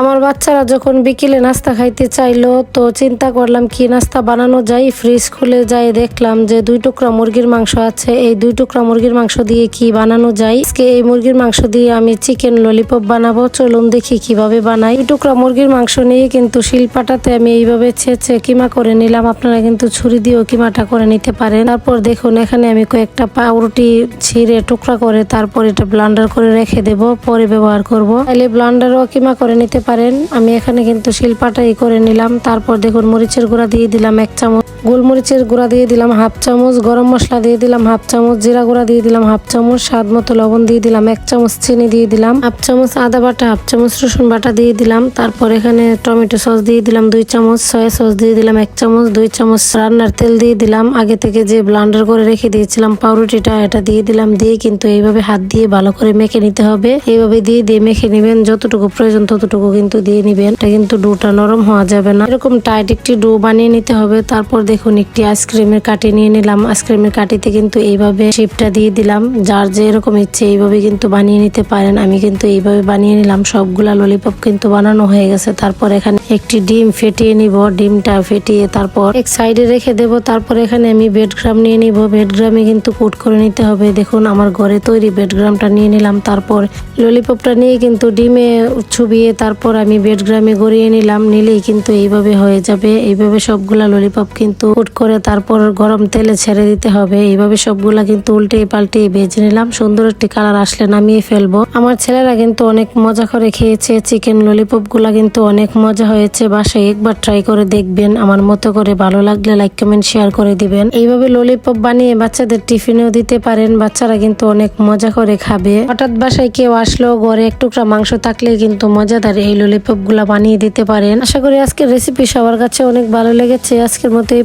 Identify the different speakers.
Speaker 1: আমার বাচ্চারা যখন বিকেলে নাস্তা খাইতে চাইলো, তো চিন্তা করলাম কি নাস্তা বানানো যায়? ফ্রিজ খুলে যাই দেখলাম যে দুই টুকরা মুরগির মাংস আছে। এই দুই টুকরা মুরগির মাংস দিয়ে কি বানানো যায়? আজকে এই মুরগির মাংস দিয়ে আমি চিকেন ললিপপ বানাবো। চলুন দেখি কীভাবে বানাই। দুই টুকরা মুরগির মাংস নিয়ে কিন্তু শিলপাটাতে আমি এইভাবে ছেঁচে কিমা করে নিলাম। আপনারা কিন্তু ছুরি দিয়েও কিমাটা করে নিতে পারেন। তারপর দেখুন, এখানে আমি কয়েকটা পাউরুটি ছিঁড়ে টুকরা করে তারপর এটা ব্লান্ডার করে রেখে দেব। পরে ব্যবহার করব। তাহলে ব্লান্ডারও কিমা করে নিতে পারেন। আমি এখানে কিন্তু শিলপাটাই করে নিলাম। তারপর দেখুন, মরিচের গুঁড়া দিয়ে দিলাম এক চামচ। গোলমরিচের গুঁড়া দিয়ে দিলাম হাফ চামচ, গরম মশলা দিয়ে দিলাম হাফ চামচ, জিরা গুঁড়া দিয়ে দিলাম হাফ চামচ, স্বাদ মতো লবণ দিয়ে দিলাম এক চামচ, চিনি দিয়ে দিলাম হাফ চামচ, আদা বাটা হাফ চামচ, রসুন বাটা দিয়ে দিলাম। তারপর এখানে টমেটো সস দিয়ে দিলাম দুই চামচ, সয়া সস দিয়ে দিলাম এক চামচ, দুই চামচ রান্নার তেল দিয়ে দিলাম। আগে থেকে যে ব্লান্ডার করে রেখে দিয়েছিলাম পাউরুটিটা, এটা দিয়ে দিলাম। দিয়ে কিন্তু এইভাবে হাত দিয়ে ভালো করে মেখে নিতে হবে। এইভাবে দিয়ে দিয়ে মেখে নেবেন, যতটুকু প্রয়োজন ততটুকু কিন্তু দিয়ে নিবেন। এটা কিন্তু ডোটা নরম হওয়া যাবে না। এরকম টাইট একটি ডো বানিয়ে নিতে হবে। তারপর দেখুন, একটি আইসক্রিমের কাটি নিয়ে নিলাম। আইসক্রিমের কাটিতে কিন্তু এইভাবে শিপটা দিয়ে দিলাম। যার যে এরকম ইচ্ছে এইভাবে কিন্তু বানিয়ে নিতে পারেন। আমি কিন্তু এইভাবে বানিয়ে নিলাম। সবগুলা ললিপপ কিন্তু বানানো হয়ে গেছে। তারপর এখানে একটি ডিম ফেটিয়ে নিব। ডিমটা ফেটিয়ে তারপর এক সাইডে রেখে দেব। তারপর এখানে আমি বেডগ্রাম নিয়ে নিব। বেডগ্রামে কিন্তু কোট করে নিতে হবে। দেখুন, আমার ঘরে তৈরি বেড গ্রামটা নিয়ে নিলাম। তারপর ললিপপটা নিয়ে কিন্তু ডিমে ছুবিয়ে তারপর আমি বেডগ্রামে গড়িয়ে নিলাম। নিলেই কিন্তু এইভাবে হয়ে যাবে। এইভাবে সবগুলা ললিপপ কিন্তু কোট করে তারপর গরম তেলে ছেড়ে দিতে হবে। এইভাবে সবগুলা কিন্তু উল্টে পাল্টে ভেজে নিলাম। সুন্দর একটি কালার আসলে নামিয়ে ফেলব। আমার ছেলেরা কিন্তু অনেক মজা করে খেয়েছে। চিকেন ললিপপগুলা কিন্তু অনেক মজা হয়েছে। বাসায় একবার ট্রাই করে দেখবেন। আমার মতো করে ভালো লাগলে লাইক কমেন্ট শেয়ার করে দিবেন। এইভাবে ললিপপ বানিয়ে বাচ্চাদের টিফিনেও দিতে পারেন। বাচ্চারা কিন্তু অনেক মজা করে খাবে। হঠাৎ বাসায় কেউ আসলো, ঘরে এক টুকরা মাংস থাকলে কিন্তু মজাদার এই ললিপপগুলা বানিয়ে দিতে পারেন। আশা করি আজকের রেসিপি সবার কাছে অনেক ভালো লেগেছে। আজকের মতো এই